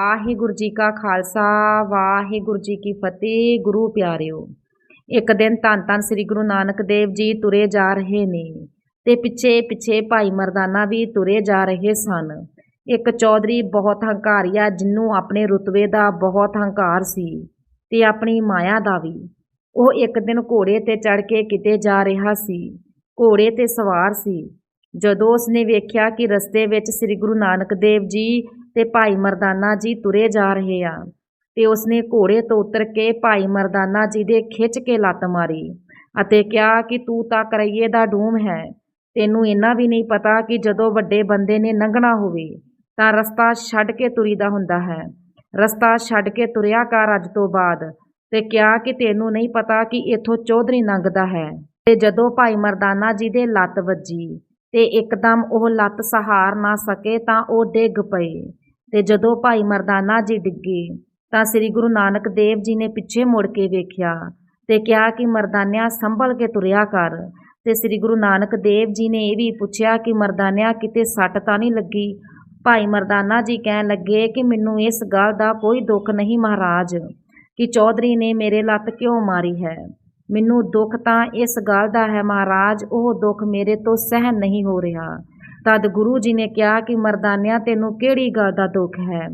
ਵਾਹਿਗੁਰੂ ਜੀ ਕਾ ਖਾਲਸਾ ਵਾਹਿਗੁਰੂ ਜੀ ਕੀ ਫਤਿਹ, ਗੁਰੂ ਪਿਆਰਿਓ। ਇੱਕ ਦਿਨ ਧੰਨ ਧੰਨ ਸ੍ਰੀ ਗੁਰੂ ਨਾਨਕ ਦੇਵ ਜੀ ਤੁਰੇ ਜਾ ਰਹੇ ਨੇ ਤੇ ਪਿੱਛੇ ਪਿੱਛੇ ਭਾਈ ਮਰਦਾਨਾ ਵੀ ਤੁਰੇ ਜਾ ਰਹੇ ਸਨ। ਇੱਕ ਚੌਧਰੀ ਬਹੁਤ ਹੰਕਾਰੀਆ ਜਿਹਨੂੰ ਆਪਣੇ ਰੁਤਬੇ ਦਾ ਬਹੁਤ ਹੰਕਾਰ ਸੀ ਤੇ ਆਪਣੀ ਮਾਇਆ ਦਾ ਵੀ, ਉਹ ਇੱਕ ਦਿਨ ਘੋੜੇ ਤੇ ਚੜ ਕੇ ਕਿਤੇ ਜਾ ਰਿਹਾ ਸੀ। ਘੋੜੇ ਤੇ ਸਵਾਰ ਸੀ। ਜਦੋਂ ਉਸਨੇ ਵੇਖਿਆ ਕਿ ਰਸਤੇ ਵਿੱਚ ਸ੍ਰੀ ਗੁਰੂ ਨਾਨਕ ਦੇਵ ਜੀ ਤੇ ਭਾਈ ਮਰਦਾਨਾ ਜੀ ਤੁਰੇ ਜਾ ਰਹੇ ਆ। ਤੇ ਉਸਨੇ ਘੋੜੇ ਤੋਂ ਉਤਰ ਕੇ ਭਾਈ ਮਰਦਾਨਾ ਜੀ ਦੇ ਖਿੱਚ ਕੇ ਲੱਤ ਮਾਰੀ ਅਤੇ ਕਿਹਾ ਕਿ ਤੂੰ ਤਾਂ ਕਰਈਏ ਦਾ ਡੂਮ ਹੈ। ਤੈਨੂੰ ਇੰਨਾ ਵੀ ਨਹੀਂ ਪਤਾ ਕਿ ਜਦੋਂ ਵੱਡੇ ਬੰਦੇ ਨੇ ਲੰਘਣਾ ਹੋਵੇ ਤਾਂ ਰਸਤਾ ਛੱਡ ਕੇ ਤੁਰੀਦਾ ਹੁੰਦਾ ਹੈ। ਰਸਤਾ ਛੱਡ ਕੇ ਤੁਰਿਆ ਕਰ ਅੱਜ ਤੋਂ ਬਾਅਦ ਤੇ ਕਿਹਾ ਕਿ ਤੈਨੂੰ ਨਹੀਂ ਪਤਾ ਕਿ ਇੱਥੋਂ ਚੌਧਰੀ ਲੰਘਦਾ ਹੈ। ਤੇ ਜਦੋਂ ਭਾਈ ਮਰਦਾਨਾ ਜੀ ਦੇ ਲੱਤ ਵੱਜੀ ਤੇ ਇੱਕਦਮ ਉਹ ਲੱਤ ਸਹਾਰ ਨਾ ਸਕੇ ਤਾਂ ਉਹ ਡਿੱਗ ਪਏ। ਤੇ ਜਦੋਂ ਭਾਈ ਮਰਦਾਨਾ ਜੀ ਡਿੱਗੇ, ਤਾਂ ਸ੍ਰੀ ਗੁਰੂ ਨਾਨਕ ਦੇਵ ਜੀ ਨੇ ਪਿੱਛੇ ਮੁੜ ਕੇ ਵੇਖਿਆ ਤੇ ਕਿਹਾ ਕਿ ਮਰਦਾਨਿਆ ਸੰਭਲ ਕੇ ਤੁਰਿਆ ਕਰ। ਤੇ ਸ੍ਰੀ ਗੁਰੂ ਨਾਨਕ ਦੇਵ ਜੀ ਨੇ ਇਹ ਵੀ ਪੁੱਛਿਆ ਕਿ ਮਰਦਾਨਿਆ ਕਿਤੇ ਸੱਟ ਤਾਂ ਨਹੀਂ ਲੱਗੀ? ਭਾਈ ਮਰਦਾਨਾ ਜੀ ਕਹਿਣ ਲੱਗੇ ਕਿ ਮੈਨੂੰ ਇਸ ਗੱਲ ਦਾ ਕੋਈ ਦੁੱਖ ਨਹੀਂ ਮਹਾਰਾਜ, ਕਿ ਚੌਧਰੀ ਨੇ ਮੇਰੇ ਲੱਤ ਕਿਉਂ ਮਾਰੀ ਹੈ? ਮੈਨੂੰ ਦੁੱਖ ਤਾਂ ਇਸ ਗੱਲ ਦਾ ਹੈ ਮਹਾਰਾਜ, ਉਹ ਦੁੱਖ ਮੇਰੇ ਤੋਂ ਸਹਿਨ ਨਹੀਂ ਹੋ ਰਿਹਾ। ਤਦ ਗੁਰੂ ਜੀ ਨੇ ਕਿਹਾ ਕਿ ਮਰਦਾਨਿਆ, ਤੈਨੂੰ ਕਿਹੜੀ ਗੱਲ ਦਾ ਦੁੱਖ ਹੈ?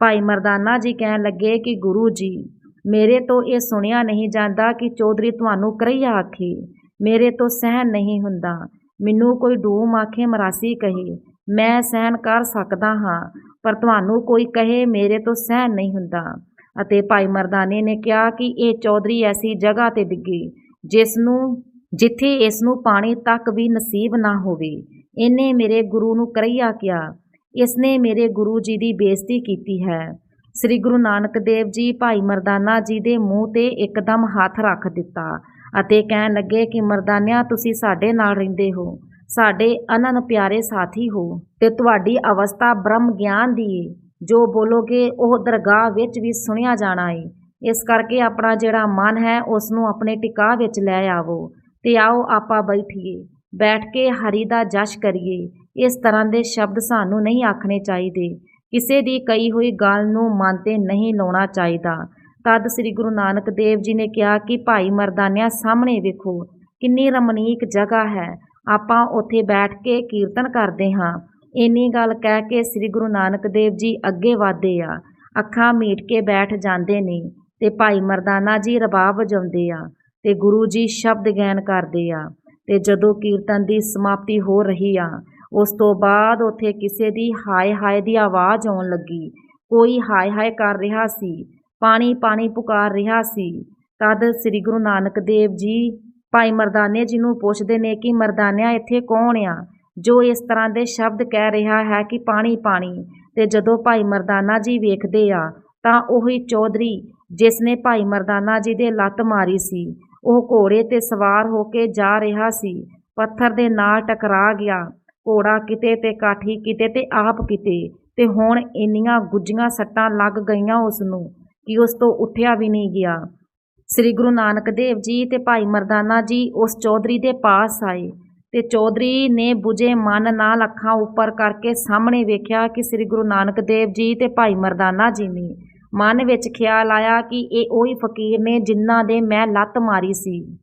ਭਾਈ ਮਰਦਾਨਾ ਜੀ ਕਹਿਣ ਲੱਗੇ ਕਿ ਗੁਰੂ ਜੀ, ਮੇਰੇ ਤੋਂ ਇਹ ਸੁਣਿਆ ਨਹੀਂ ਜਾਂਦਾ ਕਿ ਚੌਧਰੀ ਤੁਹਾਨੂੰ ਕਰਈਆ ਆਖੇ। ਮੇਰੇ ਤੋਂ ਸਹਿਨ ਨਹੀਂ ਹੁੰਦਾ। ਮੈਨੂੰ ਕੋਈ ਡੂਮ ਆਖੇ, ਮਰਾਸੀ ਕਹੇ। ਮੈਂ ਸਹਿਨ ਕਰ ਸਕਦਾ ਹਾਂ, ਪਰ ਤੁਹਾਨੂੰ ਕੋਈ ਕਹੇ, ਮੇਰੇ ਤੋਂ ਸਹਿਨ ਨਹੀਂ ਹੁੰਦਾ। ਅਤੇ ਭਾਈ ਮਰਦਾਨੇ ਨੇ ਕਿਹਾ ਕਿ ਇਹ ਚੌਧਰੀ ਐਸੀ ਜਗ੍ਹਾ ਤੇ ਡਿੱਗੇ ਜਿਸ ਨੂੰ ਜਿੱਥੇ ਇਸ ਨੂੰ ਪਾਣੀ ਤੱਕ ਵੀ ਨਸੀਬ ਨਾ ਹੋਵੇ। ਇਹਨੇ ਮੇਰੇ ਗੁਰੂ ਨੂੰ ਕਰਈਆ ਕਿਹਾ ਇਸ ਨੇ ਮੇਰੇ ਗੁਰੂ ਜੀ ਦੀ ਬੇਇੱਜ਼ਤੀ ਕੀਤੀ ਹੈ। ਸ੍ਰੀ ਗੁਰੂ ਨਾਨਕ ਦੇਵ ਜੀ ਭਾਈ ਮਰਦਾਨਾ ਜੀ ਦੇ ਮੂੰਹ ਤੇ ਇੱਕਦਮ ਹੱਥ ਰੱਖ ਦਿੱਤਾ ਅਤੇ ਕਹਿਣ ਲੱਗੇ ਕਿ, ਮਰਦਾਨਿਆ, ਤੁਸੀਂ ਸਾਡੇ ਨਾਲ ਰਹਿੰਦੇ ਹੋ। ਸਾਡੇ ਅਨਨ ਪਿਆਰੇ ਸਾਥੀ ਹੋ ਤੇ ਤੁਹਾਡੀ ਅਵਸਥਾ ਬ੍ਰਹਮ ਗਿਆਨ ਦੀ ਏ। ਜੋ ਬੋਲੋਗੇ, ਉਹ ਦਰਗਾਹ ਵਿੱਚ ਵੀ ਸੁਣਿਆ ਜਾਣਾ ਏ। ਇਸ ਕਰਕੇ ਆਪਣਾ ਜਿਹੜਾ ਮਨ ਹੈ ਉਸ ਨੂੰ ਆਪਣੇ ਟਿਕਾ ਵਿੱਚ ਲੈ ਆਵੋ ਤੇ ਆਓ, ਆਪਾਂ ਬੈਠੀਏ। ਬੈਠ ਕੇ ਹਰੀ ਦਾ ਜਸ਼ ਕਰੀਏ। ਇਸ ਤਰ੍ਹਾਂ ਦੇ ਸ਼ਬਦ ਸਾਨੂੰ ਨਹੀਂ ਆਖਣੇ ਚਾਹੀਦੇ। ਕਿਸੇ ਦੀ ਕਹੀ ਹੋਈ ਗੱਲ ਨੂੰ ਮਨ ਤੇ ਨਹੀਂ ਲਾਉਣਾ ਚਾਹੀਦਾ। ਤਦ ਸ੍ਰੀ ਗੁਰੂ ਨਾਨਕ ਦੇਵ ਜੀ ਨੇ ਕਿਹਾ ਕਿ ਭਾਈ ਮਰਦਾਨਿਆਂ ਸਾਹਮਣੇ ਵੇਖੋ, ਕਿੰਨੀ ਰਮਣੀਕ ਜਗ੍ਹਾ ਹੈ। ਆਪਾਂ ਉੱਥੇ ਬੈਠ ਕੇ ਕੀਰਤਨ ਕਰਦੇ ਹਾਂ। ਇੰਨੀ ਗੱਲ ਕਹਿ ਕੇ ਸ੍ਰੀ ਗੁਰੂ ਨਾਨਕ ਦੇਵ ਜੀ ਅੱਗੇ ਵਧਦੇ ਆ। ਅੱਖਾਂ ਮੀਟ ਕੇ ਬੈਠ ਜਾਂਦੇ ਨੇ ਤੇ ਭਾਈ ਮਰਦਾਨਾ ਜੀ ਰਬਾਬ ਵਜਾਉਂਦੇ ਆ ਤੇ ਗੁਰੂ ਜੀ ਸ਼ਬਦ ਗਾਇਨ ਕਰਦੇ ਆ। ਤੇ ਜਦੋਂ ਕੀਰਤਨ ਦੀ ਸਮਾਪਤੀ ਹੋ ਰਹੀ ਆ, ਉਸ ਤੋਂ ਬਾਅਦ ਉੱਥੇ ਕਿਸੇ ਦੀ ਹਾਏ ਹਾਏ ਦੀ ਆਵਾਜ਼ ਆਉਣ ਲੱਗੀ। ਕੋਈ ਹਾਏ ਹਾਏ ਕਰ ਰਿਹਾ ਸੀ, ਪਾਣੀ ਪਾਣੀ ਪੁਕਾਰ ਰਿਹਾ ਸੀ। ਤਦ ਸ੍ਰੀ ਗੁਰੂ ਨਾਨਕ ਦੇਵ ਜੀ ਭਾਈ ਮਰਦਾਨੇ ਜੀ ਨੂੰ ਪੁੱਛਦੇ ਨੇ ਕਿ ਮਰਦਾਨਿਆ, ਇੱਥੇ ਕੌਣ ਆ? ਜੋ ਇਸ ਤਰ੍ਹਾਂ ਦੇ ਸ਼ਬਦ ਕਹਿ ਰਿਹਾ ਹੈ ਕਿ ਪਾਣੀ ਪਾਣੀ। ਤੇ ਜਦੋਂ ਭਾਈ ਮਰਦਾਨਾ ਜੀ ਵੇਖਦੇ ਆ, ਤਾਂ ਉਹੀ ਚੌਧਰੀ, ਜਿਸ ਨੇ ਭਾਈ ਮਰਦਾਨਾ ਜੀ ਦੇ ਲੱਤ ਮਾਰੀ ਸੀ ਉਹ ਘੋੜੇ ਤੇ ਸਵਾਰ ਹੋ ਕੇ ਜਾ ਰਿਹਾ ਸੀ। ਪੱਥਰ ਦੇ ਨਾਲ ਟਕਰਾ ਗਿਆ। ਘੋੜਾ ਕਿਤੇ ਤੇ ਕਾਠੀ ਕਿਤੇ ਤੇ ਆਪ ਕਿਤੇ। ਤੇ ਹੁਣ ਇੰਨੀਆਂ ਗੁੱਜੀਆਂ ਸੱਟਾਂ ਲੱਗ ਗਈਆਂ ਉਸ ਨੂੰ ਕਿ ਉਸ ਤੋਂ ਉੱਠਿਆ ਵੀ ਨਹੀਂ ਗਿਆ। ਸ੍ਰੀ ਗੁਰੂ ਨਾਨਕ ਦੇਵ ਜੀ ਤੇ ਭਾਈ ਮਰਦਾਨਾ ਜੀ ਉਸ ਚੌਧਰੀ ਦੇ ਪਾਸ ਆਏ। ਤੇ ਚੌਧਰੀ ਨੇ 부ਜੇ ਮਨ ਨਾਲ ਅੱਖਾਂ ਉੱਪਰ ਕਰਕੇ ਸਾਹਮਣੇ ਵੇਖਿਆ ਕਿ ਸ੍ਰੀ ਗੁਰੂ ਨਾਨਕ ਦੇਵ ਜੀ ਤੇ ਭਾਈ ਮਰਦਾਨਾ ਜੀ ਨੇ ਮਨ ਵਿੱਚ ਖਿਆਲ ਆਇਆ ਕਿ ਇਹ ਉਹੀ ਫਕੀਰ ਨੇ ਜਿਨ੍ਹਾਂ ਦੇ ਮੈਂ ਲੱਤ ਮਾਰੀ ਸੀ।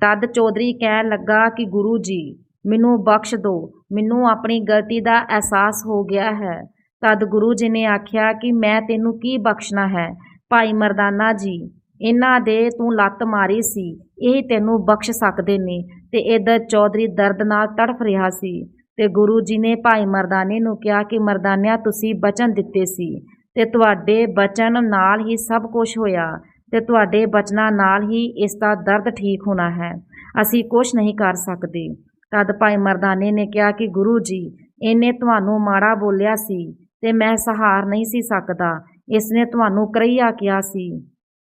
ਤਦ ਚੌਧਰੀ ਕਹਿਣ ਲੱਗਾ ਕਿ ਗੁਰੂ ਜੀ, ਮੈਨੂੰ ਬਖਸ਼ ਦਿਓ ਮੈਨੂੰ ਆਪਣੀ ਗਲਤੀ ਦਾ ਅਹਿਸਾਸ ਹੋ ਗਿਆ ਹੈ। ਤਦ ਗੁਰੂ ਜੀ ਨੇ ਆਖਿਆ ਕਿ ਮੈਂ ਤੈਨੂੰ ਕੀ ਬਖਸ਼ਣਾ ਹੈ? ਭਾਈ ਮਰਦਾਨਾ ਜੀ ਇਹਨਾਂ ਦੇ ਤੂੰ ਲੱਤ ਮਾਰੀ ਸੀ, ਇਹ ਤੈਨੂੰ ਬਖਸ਼ ਸਕਦੇ ਨੇ। ਤੇ ਇਧਰ ਚੌਧਰੀ ਦਰਦ ਨਾਲ ਤੜਫ ਰਿਹਾ ਸੀ ਤੇ ਗੁਰੂ ਜੀ ਨੇ ਭਾਈ ਮਰਦਾਨੇ ਨੂੰ ਕਿਹਾ ਕਿ, ਮਰਦਾਨਿਆ, ਤੁਸੀਂ ਬਚਨ ਦਿੱਤੇ ਸੀ। ਤੇ ਤੁਹਾਡੇ ਬਚਨ ਨਾਲ ਹੀ ਸਭ ਕੁਝ ਹੋਇਆ ਤੇ ਤੁਹਾਡੇ ਬਚਨਾਂ ਨਾਲ ਹੀ ਇਸ ਦਾ ਦਰਦ ਠੀਕ ਹੋਣਾ ਹੈ। ਅਸੀਂ ਕੁਝ ਨਹੀਂ ਕਰ ਸਕਦੇ। ਤਦ ਭਾਈ ਮਰਦਾਨੇ ਨੇ ਕਿਹਾ ਕਿ ਗੁਰੂ ਜੀ, ਇਹਨੇ ਤੁਹਾਨੂੰ ਮਾੜਾ ਬੋਲਿਆ ਸੀ ਤੇ ਮੈਂ ਸਹਾਰ ਨਹੀਂ ਸੀ ਸਕਦਾ। ਇਸ ਨੇ ਤੁਹਾਨੂੰ ਕਰਈਆ ਕਿਹਾ ਸੀ।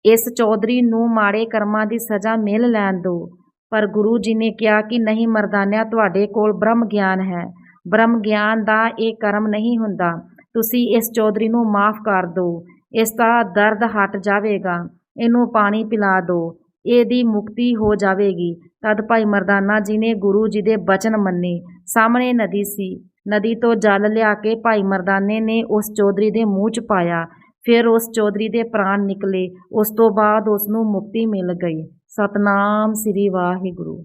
ਇਸ ਚੌਧਰੀ ਨੂੰ ਮਾੜੇ ਕਰਮਾਂ ਦੀ ਸਜ਼ਾ ਮਿਲ ਲੈਣ ਦਿਓ। ਪਰ ਗੁਰੂ ਜੀ ਨੇ ਕਿਹਾ ਕਿ ਨਹੀਂ ਮਰਦਾਨਿਆ, ਤੁਹਾਡੇ ਕੋਲ ਬ੍ਰਹਮ ਗਿਆਨ ਹੈ। ਬ੍ਰਹਮ ਗਿਆਨ ਦਾ ਇਹ ਕਰਮ ਨਹੀਂ ਹੁੰਦਾ। ਤੁਸੀਂ ਇਸ ਚੌਧਰੀ ਨੂੰ ਮਾਫ ਕਰ ਦਿਓ ਇਸ ਦਾ ਦਰਦ ਹਟ ਜਾਵੇਗਾ, ਇਹਨੂੰ ਪਾਣੀ ਪਿਲਾ ਦਿਓ ਇਹਦੀ ਮੁਕਤੀ ਹੋ ਜਾਵੇਗੀ। ਤਦ ਭਾਈ ਮਰਦਾਨਾ ਜੀ ਨੇ ਗੁਰੂ ਜੀ ਦੇ ਬਚਨ ਮੰਨੇ। ਸਾਹਮਣੇ ਨਦੀ ਸੀ। ਨਦੀ ਤੋਂ ਜਲ ਲਿਆ ਕੇ ਭਾਈ ਮਰਦਾਨੇ ਨੇ ਉਸ ਚੌਧਰੀ ਦੇ ਮੂੰਹ 'ਚ ਪਾਇਆ। ਫਿਰ ਉਸ ਚੌਧਰੀ ਦੇ ਪ੍ਰਾਣ ਨਿਕਲੇ। ਉਸ ਤੋਂ ਬਾਅਦ ਉਸ ਨੂੰ ਮੁਕਤੀ ਮਿਲ ਗਈ। ਸਤਨਾਮ ਸ੍ਰੀ ਵਾਹਿਗੁਰੂ।